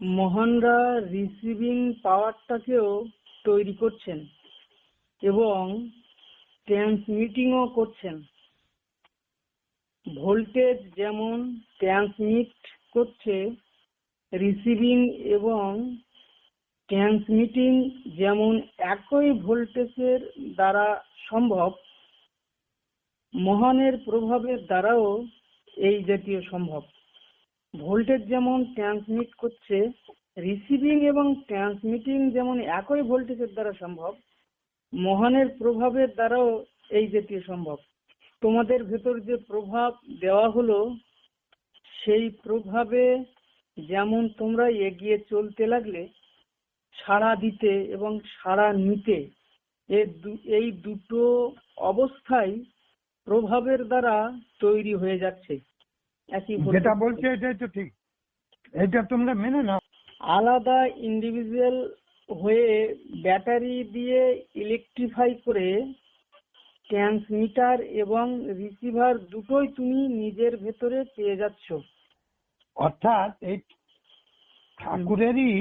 মহানরা receiving পাওয়ারটাকেও তৈরি করছেন এবং ট্রান্সমিটিংও করছেন। ভোল্টেজ যেমন ট্রান্সমিট করছে রিসিভিং এবং ট্রান্সমিটিং যেমন একই ভোল্টেজের দ্বারা সম্ভব, মহানের প্রভাবের দ্বারাও এই জাতীয় সম্ভব। ভোল্টেজ যেমন ট্রান্সমিট করছে রিসিভিং এবং ট্রান্সমিটিং যেমন একই ভোল্টেজের দ্বারা সম্ভব, মহানের প্রভাবের দ্বারাও এই জাতীয় সম্ভব। তোমাদের ভেতর যে প্রভাব দেওয়া হলো, সেই প্রভাবে যেমন তোমরা এগিয়ে চলতে লাগলে, সাড়া দিতে এবং সাড়া নিতে এই দুটো অবস্থাই প্রভাবের দ্বারা তৈরি হয়ে যাচ্ছে। যেটা। বলছে এটাই তো ঠিক। এটা তোমরা মেনে নাও। আলাদা ইন্ডিভিজুয়াল হয়ে ব্যাটারি দিয়ে ইলেকট্রিফাই করে ট্রান্সমিটার এবং রিসিভার দুটোই তুমি নিজের ভেতরে পেয়ে যাচ্ছ। অর্থাৎ এই ঠাকুরেরই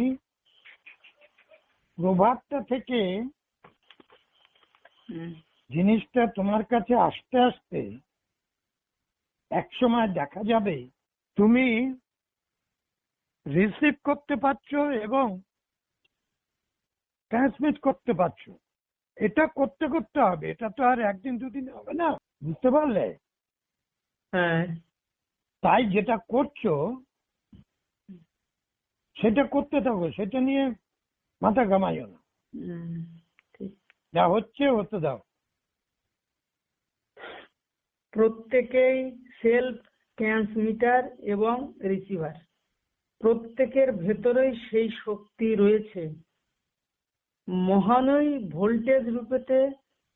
প্রভাবটা থেকে জিনিসটা তোমার কাছে আসতে আসতে এক সময় দেখা যাবে তুমি রিসিভ করতে পারছ এবং ট্রান্সমিট করতে পারছ। এটা করতে করতে হবে এটা তো আর একদিন দুদিন হবে না বুঝতে পারলে? হ্যাঁ। তাই যেটা করছ সেটা করতে থাকো সেটা নিয়ে মাথা ঘামাইও না। যা হচ্ছে হতে দাও। প্রত্যেকেই সেলফ ট্রান্সমিটার এবং রিসিভার প্রত্যেকের ভেতরেই সেই শক্তি রয়েছে। মহানই ভোল্টেজ রূপেতে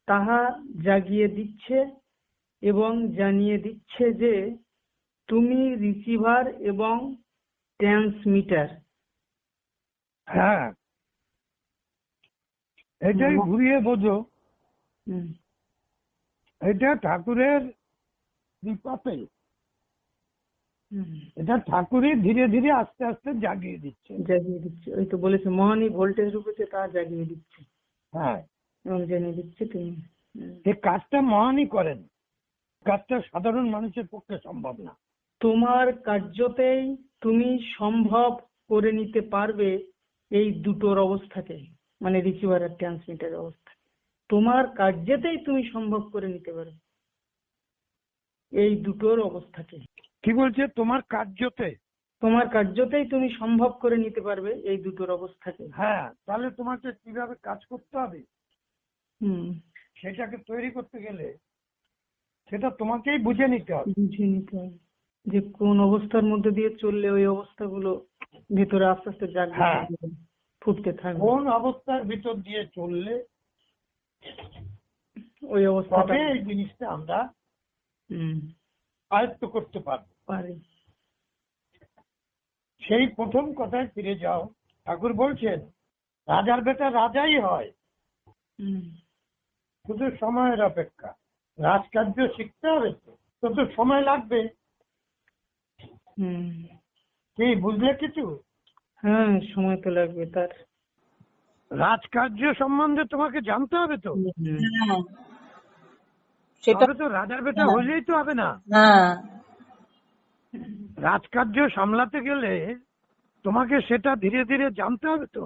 তাহা জাগিয়ে দিচ্ছে এবং জানিয়ে দিচ্ছে যে তুমি রিসিভার এবং ট্রান্সমিটার হ্যাঁ। এটাই ঘুরিয়ে বোঝো। এটা ঠাকুরের কৃপাতে এটা ঠাকুরই ধীরে ধীরে আস্তে আস্তে জাগিয়ে দিচ্ছে। জাগিয়ে দিচ্ছে। ওই তো বলেছে মহানই ভোল্টেজ রূপেতে তা জাগিয়ে দিচ্ছে। হ্যাঁ। জানিয়ে দিচ্ছে তুমি। এই কাজটা মহানই করেন। কাজটা সাধারণ মানুষের পক্ষে সম্ভব না। তোমার কার্যতেই তুমি সম্ভব করে নিতে পারবে এই দুটোর অবস্থাকে মানে রিসিভার আর ট্রান্সমিটার অবস্থা তোমার কার্যতেই তুমি সম্ভব করে নিতে পারবে। এই দুটোর অবস্থাকে কি? বলছে? তোমার কার্যতে। তোমার কার্যতেই তুমি সম্ভব করে নিতে পারবে এই দুটোর অবস্থাকে হ্যাঁ তাহলে তোমাকে কীভাবে কাজ করতে হবে? হুম। সেটাকে তৈরি করতে গেলে সেটা তোমাকেই বুঝে নিতে হবে। বুঝে নিতে হবে যে কোন অবস্থার মধ্যে দিয়ে চললে ওই অবস্থাগুলো ভেতরে আস্তে আস্তে হ্যাঁ। ফুটতে থাকবে। কোন অবস্থার ভিতর দিয়ে চললে ওই অবস্থাটা এই জিনিসটা আমরা আয়ত্ত করতে পারব। পারে। সেই প্রথম কথায় ফিরে যাও। ঠাকুর বলছেন রাজার বেটা রাজাই হয়। শুধু সময়ের অপেক্ষা। রাজকার্য শিখতে হবে তো। তো সময় লাগবে। হুম। কি বুঝলে কিছু? হ্যাঁ সময় তো লাগবে তার। রাজকার্য সম্বন্ধে তোমাকে জানতে হবে তো? হ্যাঁ। সেটা তো রাজার বেটা। হলেই তো হবে না। রাজকার্য সামলাতে গেলে তোমাকে সেটা ধীরে ধীরে জানতে হবে তো।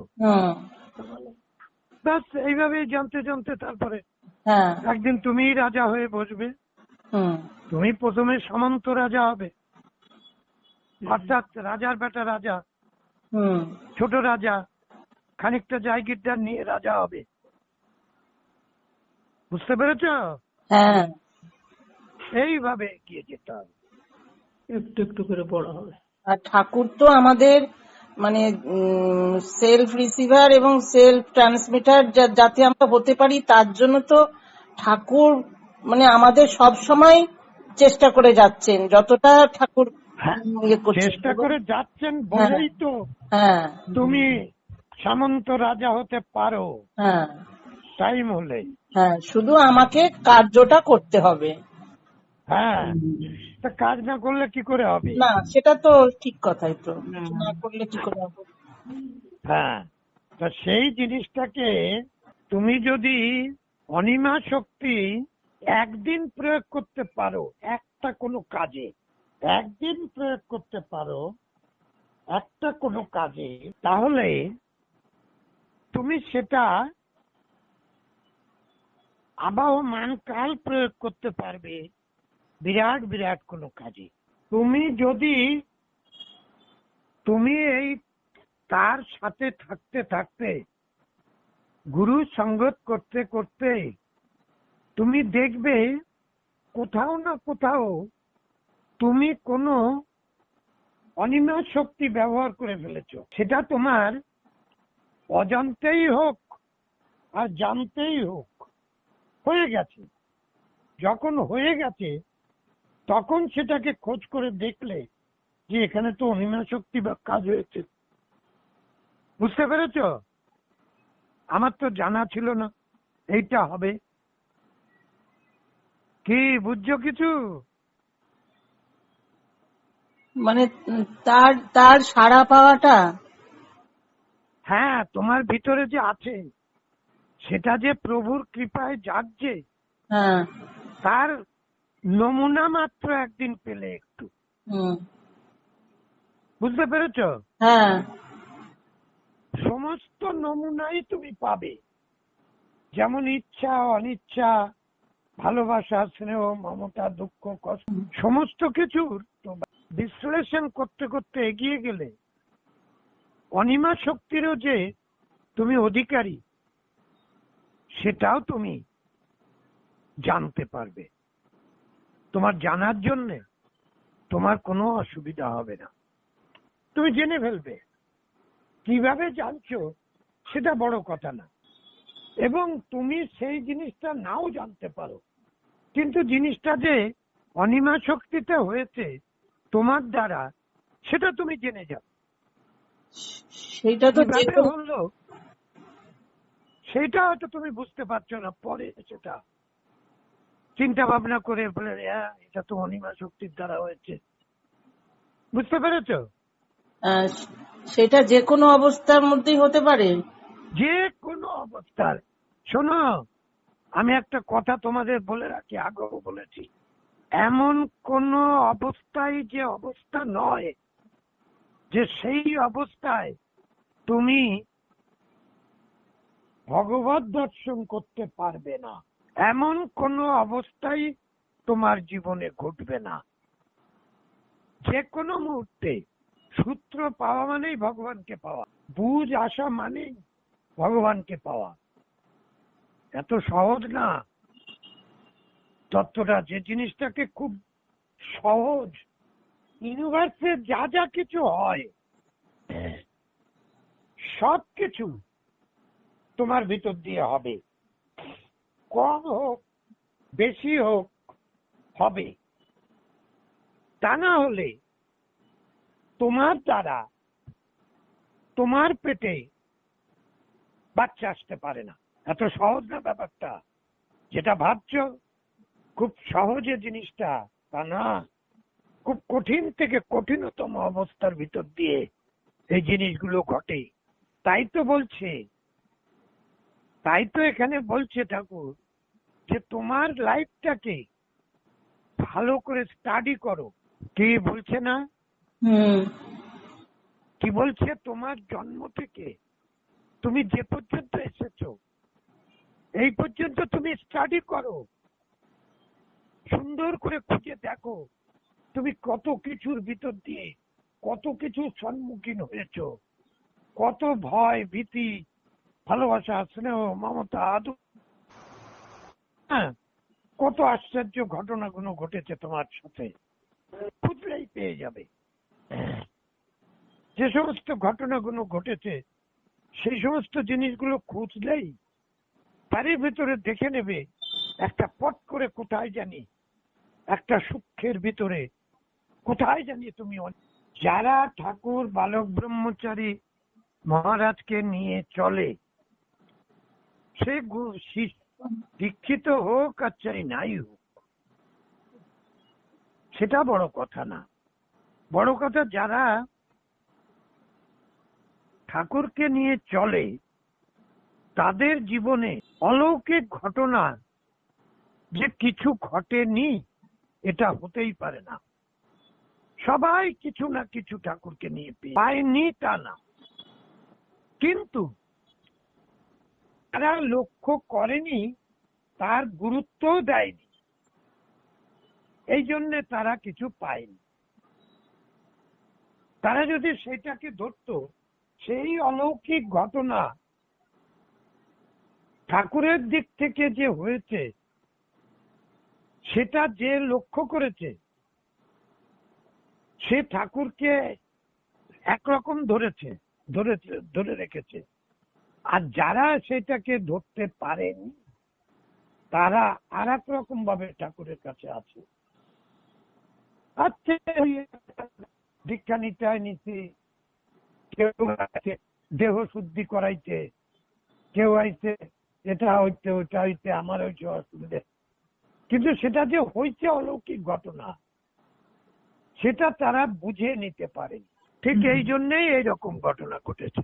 ব্যাস এইভাবেই জানতে জানতে তারপরে হ্যাঁ। একদিন তুমিই রাজা হয়ে বসবে। তুমি প্রথমে সামন্ত রাজা হবে। অর্থাৎ রাজার বেটা রাজা ছোট রাজা খানিকটা জায়গিরদার নিয়ে রাজা হবে। বুঝতে পেরেছ? হ্যাঁ। এইভাবে এগিয়ে যেতে হবে। একটু একটু করে বড় হবে। আর ঠাকুর তো আমাদের মানে সেলফ রিসিভার এবং সেলফ ট্রান্সমিটার যাতে আমরা হতে পারি তার জন্য তো ঠাকুর মানে আমাদের সব সময় চেষ্টা করে যাচ্ছেন। যতটা ঠাকুর হ্যাঁ, ইয়ে চেষ্টা করে যাচ্ছেন বলেই তো হ্যাঁ। তুমি সামন্ত রাজা হতে পারো। হ্যাঁ। টাইম হলেই। হ্যাঁ শুধু আমাকে কার্যটা করতে হবে। হ্যাঁ তা কাজ না করলে কি করে হবে? না সেটা তো ঠিক কথাই তো। না করলে কি করে হবে? হ্যাঁ তা সেই জিনিসটাকে তুমি যদি অনিমা শক্তি একদিন প্রয়োগ করতে পারো একটা কোনো কাজে একদিন প্রয়োগ করতে পারো একটা কোনো কাজে তাহলে তুমি সেটা আবহমান কাল প্রয়োগ করতে পারবে। বিরাট বিরাট কোনো কাজে। তুমি যদি, তুমি এই তার সাথে থাকতে থাকতে, গুরু সঙ্গত করতে করতে, তুমি দেখবে কোথাও না কোথাও তুমি কোনো অনিমা শক্তি ব্যবহার করে ফেলেছো। সেটা তোমার অজান্তেই হোক আর জানতেই হোক। হয়ে গেছে। যখন হয়ে গেছে তখন সেটাকে খোঁজ করে দেখলে যে এখানে তো অনিমা শক্তি বা কাজ হয়েছে। বুঝতে পেরেছ? আমার তো জানা ছিল না এইটা হবে। কি বুঝছ কিছু? মানে তার তার সাড়া পাওয়াটা? হ্যাঁ তোমার ভিতরে যে আছে সেটা যে প্রভুর কৃপায় জাগছে হ্যাঁ। তার নমুনা মাত্র একদিন পেলে একটু। বুঝতে পেরেছ? হ্যাঁ। সমস্ত নমুনাই তুমি পাবে। যেমন ইচ্ছা অনিচ্ছা ভালোবাসা স্নেহ মমতা দুঃখ কষ্ট সমস্ত কিছুর বিশ্লেষণ করতে করতে এগিয়ে গেলে অনিমা শক্তিরও যে তুমি অধিকারী সেটাও তুমি জানতে পারবে। তোমার জানার জন্য তোমার কোনো অসুবিধা হবে না। তুমি জেনে ফেলবে। কীভাবে জানছো সেটা বড় কথা না। এবং তুমি সেই জিনিসটা নাও জানতে পারো। কিন্তু জিনিসটা যে অনিমা শক্তিতে হয়েছে তোমার দ্বারা সেটা তুমি জেনে যাও। সেটা তো হলো সেটা হয়তো তুমি বুঝতে পারছ না পরে সেটা। চিন্তা ভাবনা করে বলে হ্যাঁ এটা তো অনিমা শক্তির দ্বারা হয়েছে। বুঝতে পেরেছ? সেটা যে কোনো অবস্থার মধ্যেই হতে পারে। যে কোনো অবস্থার। শোনো আমি একটা কথা তোমাদের বলে রাখি আগেও বলেছি। এমন কোন অবস্থায় যে অবস্থা নয় যে সেই অবস্থায় তুমি ভগবত দর্শন করতে পারবে না। এমন কোন অবস্থায় তোমার জীবনে ঘটবে না। যে কোনো মুহূর্তে সূত্র পাওয়া মানেই ভগবানকে পাওয়া। বুঝ আসা মানেই ভগবানকে পাওয়া। এত সহজ না। তত্ত্বটা যে জিনিসটাকে খুব সহজ ইউনিভার্সে যা যা কিছু হয় সব কিছু তোমার ভিতর দিয়ে হবে। কম হোক, বেশি হোক, হবে। তা না হলে তোমার দ্বারা তোমার পেটে বাচ্চা আসতে পারে না। এত সহজ না ব্যাপারটা? যেটা ভাবছ, খুব সহজে জিনিসটা, তা না। খুব কঠিন থেকে কঠিনতম অবস্থার ভিতর দিয়ে এই জিনিসগুলো ঘটে। তাই তো বলছে তাই তো এখানে বলছে ঠাকুর যে তোমার লাইফটাকে ভালো করে স্টাডি করো। কি বলছে না? কি বলছে? তোমার জন্ম থেকে তুমি যে পর্যন্ত এসেছ এই পর্যন্ত তুমি স্টাডি করো। সুন্দর করে খুঁজে দেখো তুমি কত কিছুর ভিতর দিয়ে কত কিছুর সম্মুখীন হয়েছ কত ভয় ভীতি ভালোবাসা স্নেহ মমতা আদু। হ্যাঁ কত আশ্চর্য ঘটনাগুলো ঘটেছে তোমার সাথে। খুঁজলেই পেয়ে যাবে। যে সমস্ত ঘটনাগুলো ঘটেছে, সেই সমস্ত জিনিসগুলো খুঁজলেই তারই ভেতরে দেখে নেবে, একটা পট করে কোথায় জানি, একটা সুখের ভিতরে কোথায় জানি তুমি যারা ঠাকুর, বালক, ব্রহ্মচারী মহারাজকে নিয়ে চলে সে দীক্ষিত হোক আর চাই নাই হোক, সেটা বড় কথা না। বড় কথা যারা ঠাকুরকে নিয়ে চলে, তাদের জীবনে অলৌকিক ঘটনা যে কিছু ঘটেনি, এটা হতেই পারে না। সবাই কিছু না কিছু ঠাকুরকে নিয়ে পেয়ে, পায়নি তা না। কিন্তু তারা লক্ষ্য করেনি, তার গুরুত্বও দেয়নি। এই জন্য তারা কিছু পায়নি। তারা যদি সেটাকে ধরতো, সেই অলৌকিক ঘটনা ঠাকুরের দিক থেকে যে হয়েছে, সেটা যে লক্ষ্য করেছে, সে ঠাকুরকে একরকম ধরেছে ধরেছে, ধরে রেখেছে। আর যারা সেটাকে ধরতে পারেনি তারা আর এক রকম ভাবে ঠাকুরের কাছে আছে। আচ্ছা দীক্ষা নিতে নিছি কেউ দেহ শুদ্ধি করাইতে কেউ আইছে এটা হইতে ওটা হইতে আমার হইছে অসুবিধে। কিন্তু সেটা যে হয়েছে অলৌকিক ঘটনা সেটা তারা বুঝে নিতে পারে ঠিক এই জন্যই এইরকম ঘটনা ঘটেছে।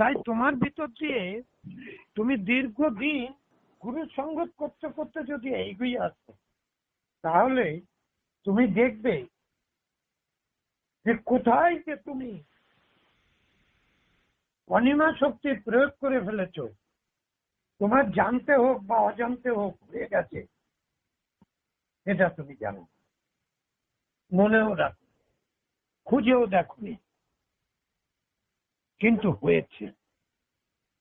তাই তোমার ভিতর দিয়ে তুমি দীর্ঘদিন গুরু সঙ্গত করতে করতে যদি এগিয়ে আসো, তাহলে তুমি দেখবে যে কোথায় যে তুমি অনিমা শক্তির প্রয়োগ করে ফেলেছ। তোমার জানতে হোক বা অজান্তে হোক, হয়ে গেছে। এটা তুমি জানো। মনেও রাখো। খুঁজেও দেখনি কিন্তু হয়েছে।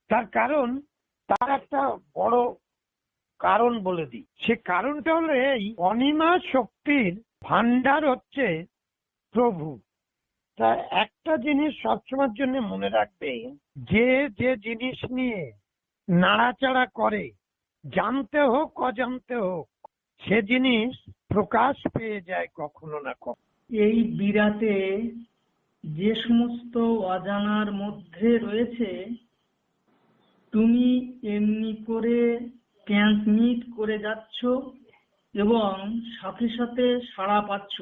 তার কারণ, তার একটা বড় কারণ বলে দিই। সে কারণটা হলো এই, অনিমা শক্তির ভান্ডার হচ্ছে প্রভু। তা একটা জিনিস সবসময়ের জন্য মনে রাখবে, যে যে জিনিস নিয়ে নাড়াচাড়া করে, জানতে হোক, অজান্তে হোক, সে জিনিস প্রকাশ পেয়ে যায় কখনো না কখনো। এই বিরাতে যে সমস্ত অজানার মধ্যে রয়েছে তুমি এমনি করে ট্রান্সমিট করে যাচ্ছ এবং সাথে সাথে সাড়া পাচ্ছ।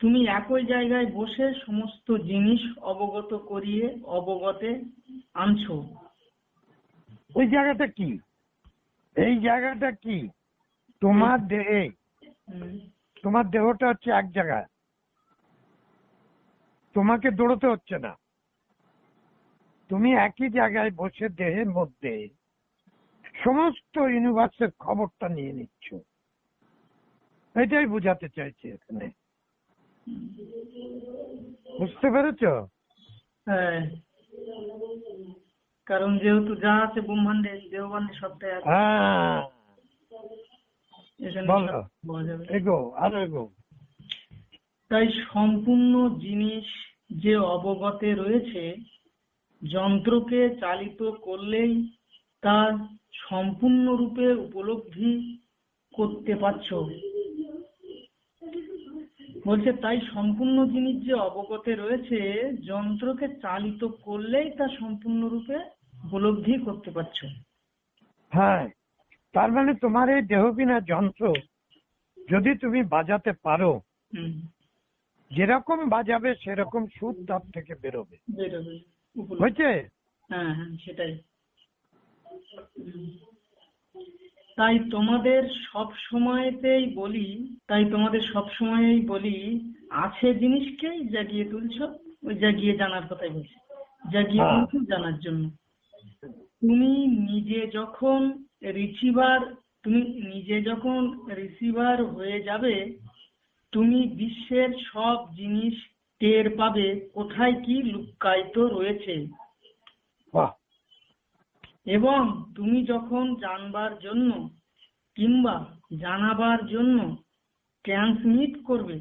তুমি একই জায়গায় বসে সমস্ত জিনিস অবগত করিয়ে অবগতে আনছো। ওই জায়গাটা কি? এই জায়গাটা কি? তোমার দেহে? তোমার দেহটা হচ্ছে এক জায়গায়। তোমাকে দৌড়তে হচ্ছে না। তুমি একই জায়গায় বসে দেহের মধ্যে সমস্ত ইউনিভার্সের খবরটা নিয়ে নিচ্ছ। এটাই বোঝাতে চাইছি এখানে। বুঝতে পেরেছ? হ্যাঁ। কারণ যেহেতু যা আছে ব্রহ্মাণ্ডে দেহবান্ডে সবটাই আছে। হ্যাঁ। এগো আরও এগো। তাই সম্পূর্ণ জিনিস যে অবগতে রয়েছে যন্ত্রকে চালিত করলেই তার সম্পূর্ণরূপে উপলব্ধি করতে পারছ। বলছে তাই সম্পূর্ণ জিনিস যে অবগতে রয়েছে যন্ত্রকে চালিত করলেই তা সম্পূর্ণরূপে উপলব্ধি করতে পারছ। হ্যাঁ তার মানে তোমার এই দেহবিনা যন্ত্র যদি তুমি বাজাতে পারো যেরকম বাজাবে সেরকম সুদ তার থেকে বেরোবে। হয়েছে? হ্যাঁ হ্যাঁ সেটাই। তাই তোমাদের সব সময়তেই বলি তাই তোমাদের সব সময়ই বলি আছে জিনিসকেই জাগিয়ে তুলছো ওই জাগিয়ে জানার কথাই বলছি। জাগিয়ে হ্যাঁ। তুলছো জানার জন্য। তুমি নিজে যখন রিসিভার তুমি নিজে যখন রিসিভার হয়ে যাবে তুমি বিশ্বের সব জিনিস টের পাবে কোথায় কি লুক্কায়িত রয়েছে। এবং তুমি যখন জানবার জন্য কিংবা জানাবার জন্য ট্রান্সমিট করবে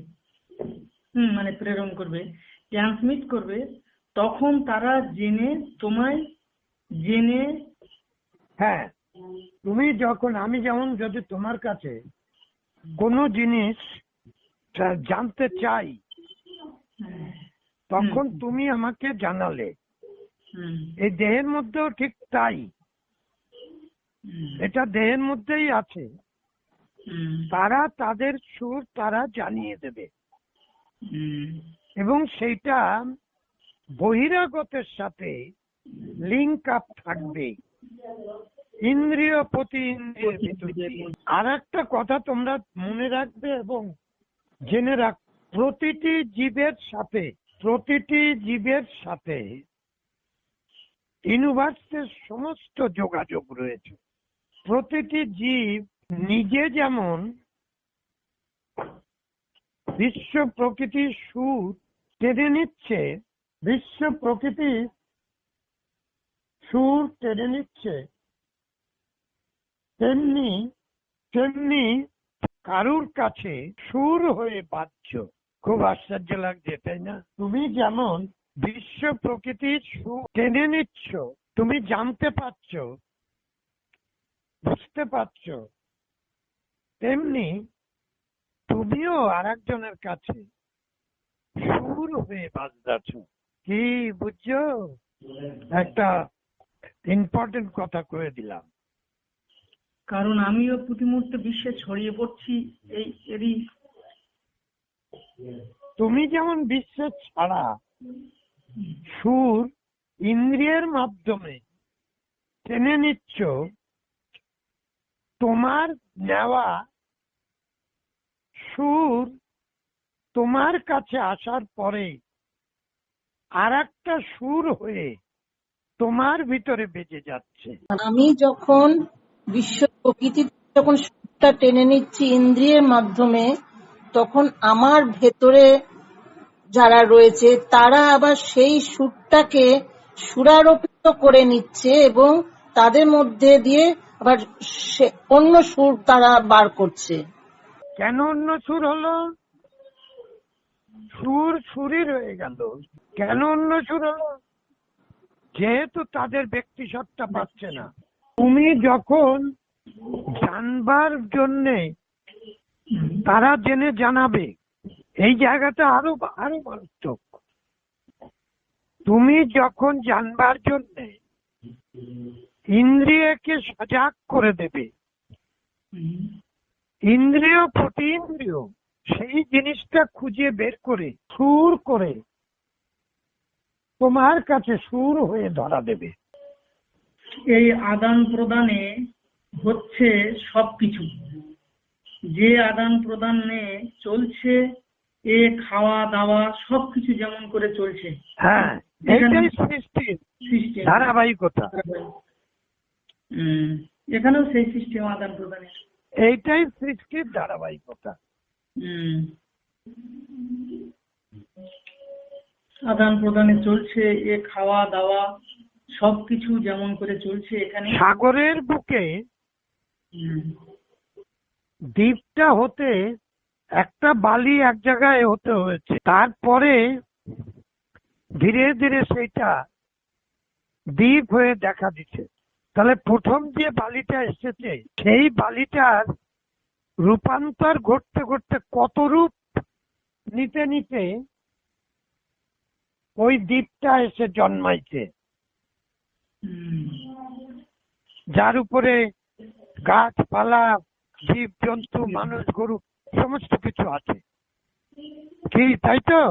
হুম মানে প্রেরণ করবে ট্রান্সমিট করবে তখন তারা জেনে তোমায় জেনে হ্যাঁ তুমি যখন আমি যেমন যদি তোমার কাছে কোনো জিনিস জানতে চাই। তখন তুমি আমাকে জানালে। এই দেহের মধ্যেও ঠিক তাই। এটা দেহের মধ্যেই আছে। তারা তাদের সুর তারা জানিয়ে দেবে। এবং সেইটা বহিরাগতের সাথে লিঙ্ক আপ থাকবে। ইন্দ্রিয় প্রতি ইন্দ্রিয়ের ভিতর আর একটা কথা তোমরা মনে রাখবে এবং জেনে রাখ, প্রতিটি জীবের সাথে, প্রতিটি জীবের সাথে ইউনিভার্সের সমস্ত যোগাযোগ রয়েছে। প্রতিটি জীব নিজে যেমন বিশ্ব প্রকৃতির সুর টেনে নিচ্ছে, বিশ্ব প্রকৃতির সুর টেনে নিচ্ছে, তেমনি তেমনি কারুর কাছে সুর হয়ে বাজছ খুব আশ্চর্য লাগছে তাই না? তুমি যেমন বিশ্ব প্রকৃতির সুর টেনে নিচ্ছ তুমি জানতে পারছ বুঝতে পারছ তেমনি তুমিও আর একজনের কাছে সুর হয়ে বাজদাছ কি বুঝছ? একটা ইম্পর্টেন্ট কথা কয়ে দিলাম। কারণ আমিও প্রতি মুহূর্তে বিশ্বে ছড়িয়ে পড়ছি এই এরই তুমি যেমন বিশ্বের ছাড়া সুর ইন্দ্রিয়ের মাধ্যমে টেনে নিচ্ছ তোমার নেওয়া সুর তোমার কাছে আসার পরে আর একটা সুর হয়ে তোমার ভিতরে বেঁচে যাচ্ছে। আমি যখন বিশ্ব প্রকৃতি যখন সুরটা টেনে নিচ্ছি ইন্দ্রিয়ের মাধ্যমে, তখন আমার ভেতরে যারা রয়েছে, তারা আবার সেই সুরটাকে সুরারোপিত করে নিচ্ছে এবং তাদের মধ্যে দিয়ে আবার অন্য সুর তারা বার করছে। কেন অন্য সুর হলো? সুর সুরই রয়ে গেল। কেন অন্য সুর হলো? যেহেতু তাদের ব্যক্তি সত্তা পাচ্ছে না। তুমি যখন জানবার জন্যে তারা জেনে জানাবে। এই জায়গাটা আরও আরও মারাত্মক তুমি যখন জানবার জন্যে ইন্দ্রিয়কে সজাগ করে দেবে, ইন্দ্রিয় প্রতি ইন্দ্রিয়, সেই জিনিসটা খুঁজে বের করে, সুর করে তোমার কাছে সুর হয়ে ধরা দেবে। এই আদান প্রদানে হচ্ছে সবকিছু। যে আদান প্রদান প্রদানে চলছে এ খাওয়া দাওয়া সবকিছু যেমন করে চলছে। হ্যাঁ এইটাই সৃষ্টির ধারাবাহিকতা। হুম, এখানেও সেই সিস্টেম আদান প্রদানের। এইটাই সৃষ্টির ধারাবাহিকতা। আদান প্রদানে চলছে এ খাওয়া দাওয়া সবকিছু যেমন করে চলছে এখানে। সাগরের বুকে দ্বীপটা হতে একটা বালি এক জায়গায় হতে হয়েছে। তারপরে ধীরে ধীরে সেইটা দ্বীপ হয়ে দেখা দিচ্ছে। তাহলে প্রথম যে বালিটা এসেছে সেই বালিটার রূপান্তর ঘটতে ঘটতে কত রূপ নিতে নিতে ওই দ্বীপটা এসে জন্মাইছে। যার উপরে গাছপালা জীব জন্তু মানুষ গরু সমস্ত কিছু আছে। কি তাই তো?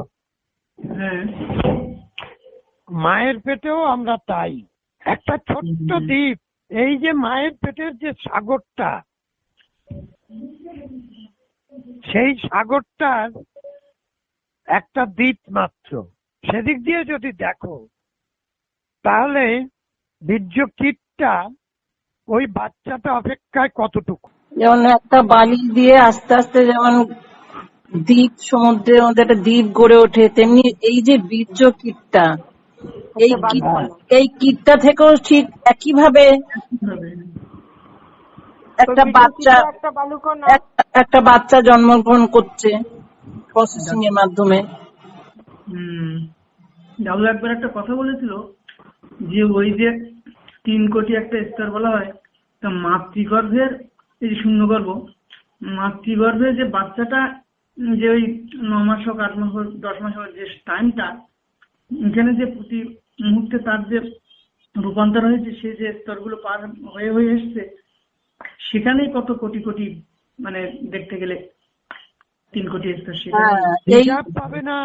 হ্যাঁ। মায়ের পেটেও আমরা তাই। একটা ছোট্ট দ্বীপ এই যে মায়ের পেটের যে সাগরটা সেই সাগরটার একটা দ্বীপ মাত্র। সেদিক দিয়ে যদি দেখো তাহলে বীর্য কীটটা ওই বাচ্চাটা অপেক্ষায় কতটুকু? যেমন একটা বালি দিয়ে আস্তে আস্তে যেমন দ্বীপ সমুদ্রের মধ্যে একটা দ্বীপ গড়ে ওঠে তেমনি এই যে বীর্য কীটটা এই এই কীটটা থেকেও ঠিক একইভাবে। একটা বাচ্চা একটা- একটা বাচ্চা জন্মগ্রহণ করছে প্রসেসিং এর মাধ্যমে। হুম। ডাবল একবার একটা কথা বলেছিল যে ওই যে তিন কোটি একটা স্তর বলা হয় তা মাতৃগর্ভের এই যে শূন্যগর্ভ মাতৃগর্ভে যে বাচ্চাটা যে ওই ন মাস হোক আট মাস হোক দশ মাস হোক যে টাইমটা এখানে যে প্রতি মুহূর্তে তার যে রূপান্তর হয়েছে সে যে স্তরগুলো পার হয়ে হয়ে এসছে সেখানেই কত কোটি কোটি মানে দেখতে গেলে তিন কোটি স্তর সেখানে। হ্যাঁ, পাবে না।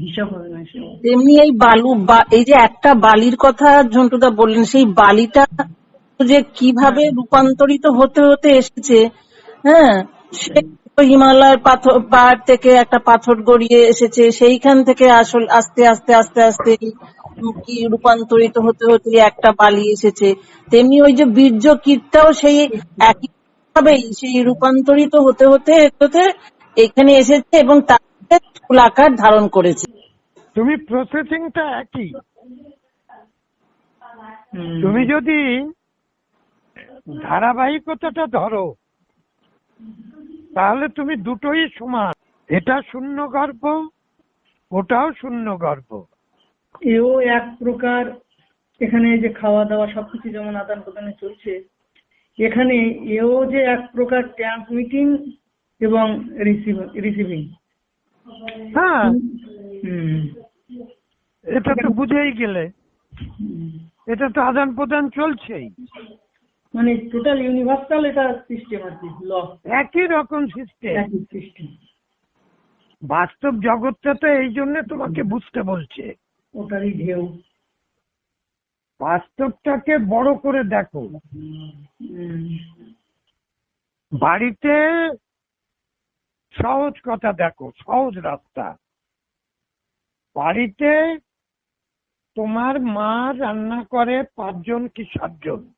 হিসাব হবে না তেমনি এই বালু বা- এই যে একটা বালির কথা ঝন্টুদা বললেন সেই বালিটা যে কীভাবে রূপান্তরিত হতে হতে এসেছে হ্যাঁ সে হিমালয়ের পাথর পাহাড় থেকে একটা পাথর গড়িয়ে এসেছে সেইখান থেকে আসল আস্তে আস্তে আস্তে আস্তে কি রূপান্তরিত হতে হতে একটা বালি এসেছে। তেমনি ওই যে বীর্য কীটটাও সেই একই ভাবেই সেই রূপান্তরিত হতে হতে হতে এখানে এসেছে এবং তার আকার ধারণ করেছে। তুমি প্রসেসিংটা একই। তুমি যদি ধারাবাহিকতাটা ধরো তাহলে তুমি দুটোই সমান। এটা শূন্য গর্ব ওটাও শূন্য গর্ব এও এক প্রকার এখানে যে খাওয়া দাওয়া সবকিছু যেমন আদান প্রদানে চলছে এখানে এও যে এক প্রকার ট্রান্সমিটিং এবং রিসিভিং হ্যাঁ। এটা তো বুঝেই গেলে। এটা তো আদান প্রদান চলছেই। মানে টোটাল ইউনিভার্সাল এটা সিস্টেম আর কি ল একই রকম সিস্টেম বাস্তব জগৎটা তো এই জন্য তোমাকে বুঝতে বলছে। ওটারই ঢেউ। বাস্তবটাকে বড় করে দেখো। বাড়িতে সহজ কথা দেখো, সহজ রাস্তা। বাড়িতে তোমার মা রান্না করে পাঁচজন কি সাতজন?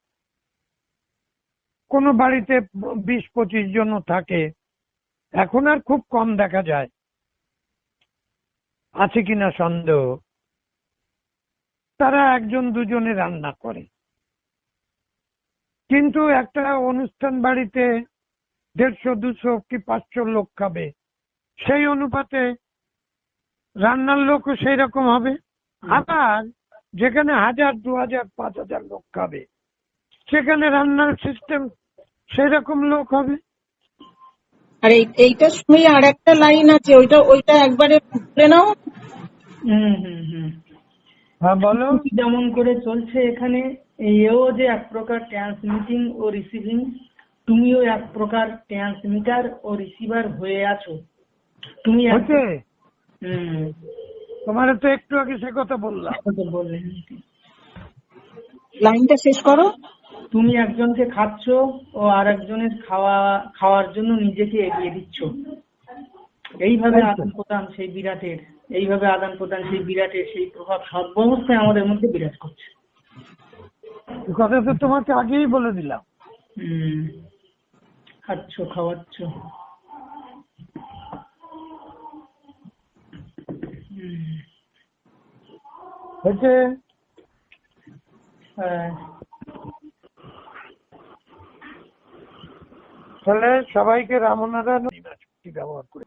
কোনো বাড়িতে বিশ পঁচিশ জনও থাকে। এখন আর খুব কম দেখা যায়। আছে কিনা সন্দেহ? তারা একজন দুজনে রান্না করে। কিন্তু একটা অনুষ্ঠান বাড়িতে দেড়শো দুশো কি পাঁচশো লোক খাবে? সেই অনুপাতে রান্নার লোকও সেই রকম হবে। আবার যেখানে হাজার দু হাজার পাঁচ হাজার লোক খাবে সেখানে রান্নার সিস্টেম সেই রকম লোক হবে। আর এই- এইটার সঙ্গে আর একটা লাইন আছে ওইটা ওইটা একবারে বলে নাও। হুম হুম হুম। হ্যাঁ বলো। যেমন করে চলছে এখানে এও যে এক প্রকার ট্রান্সমিটিং ও রিসিভিং তুমিও এক প্রকার ট্রান্সমিটার ও রিসিভার হয়ে আছো। তুমি হুম। তোমার তো একটু আগে সে কথা বললাম। লাইনটা শেষ করো। তুমি একজনকে খাচ্ছ ও আর একজনের খাওয়া খাওয়ার জন্য নিজেকে এগিয়ে দিচ্ছ। এইভাবে আদান প্রদান সেই বিরাটের এইভাবে আদান প্রদান সেই বিরাটের সেই প্রভাব সর্বাবস্থায় আমাদের মধ্যে বিরাজ করছে। কথা তো তোমাকে আগেই বলে দিলাম। হুম। খাচ্ছ খাওয়াচ্ছ হয়েছে হ্যাঁ তাহলে সবাইকে রামনারায়ণ ব্যবহার করে?